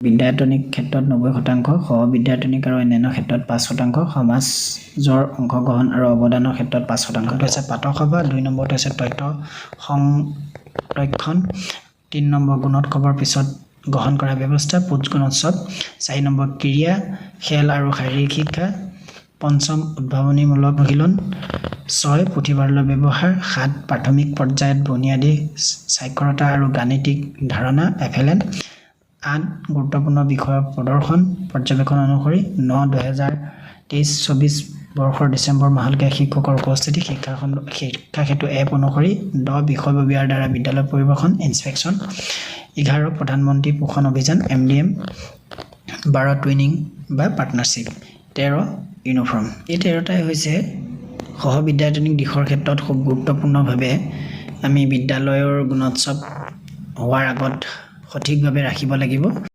বিদ্যায়তনিক ক্ষেত্ৰত নব্বৈ শতাংশ সহ বিদ্যায়তনিক আৰু অন্যান্য ক্ষেত্ৰত পাঁচ শতাংশ সমাজৰ অংশগ্ৰহণ আৰু অৱদানৰ ক্ষেত্ৰত পাঁচ শতাংশ। এইটো হৈছে পাঠক সভা দুই নম্বৰটো হৈছে তথ্য সংৰক্ষণ তিনি নম্বৰ গুণোৎসৱৰ পিছত গ্ৰহণ কৰা ব্যৱস্থা পুজ গুণোৎসৱ চাৰি নম্বৰ ক্ৰীড়া খেল আৰু শাৰীৰিক শিক্ষা পঞ্চম উদ্ভাৱনীমূলক অনুশীলন ছয় পুথিভঁৰালৰ ব্যৱহাৰ সাত প্ৰাথমিক পৰ্যায়ত বুনিয়াদী সাক্ষৰতা আৰু গাণিতিক ধাৰণা এফএলএন আঠ গুৰুত্বপূৰ্ণ বিষয়ৰ প্ৰদৰ্শন পৰ্যবেক্ষণ অনুসৰি ন দুহেজাৰ তেইছ চৌবিছ বৰ্ষৰ ডিচেম্বৰ মাহলৈকে শিক্ষকৰ উপস্থিতি শিক্ষাখণ্ড শিক্ষা সেতু এপ অনুসৰি দহ বিষয়ববীয়াৰ দ্বাৰা বিদ্যালয় পৰিদৰ্শন ইনস্পেকশ্যন এঘাৰ প্ৰধানমন্ত্ৰী পোষণ অভিযান এম ডি এম বাৰ টুইনিং বা পাৰ্টনাৰশ্বিপ তেৰ ইউনিফৰ্ম। এই তেৰটাই হৈছে সহ বিদ্যায়তনিক দিশৰ ক্ষেত্ৰত খুব গুৰুত্বপূৰ্ণভাৱে আমি বিদ্যালয়ৰ গুণোৎসৱ হোৱাৰ আগত সঠিকভাৱে ৰাখিব লাগিব।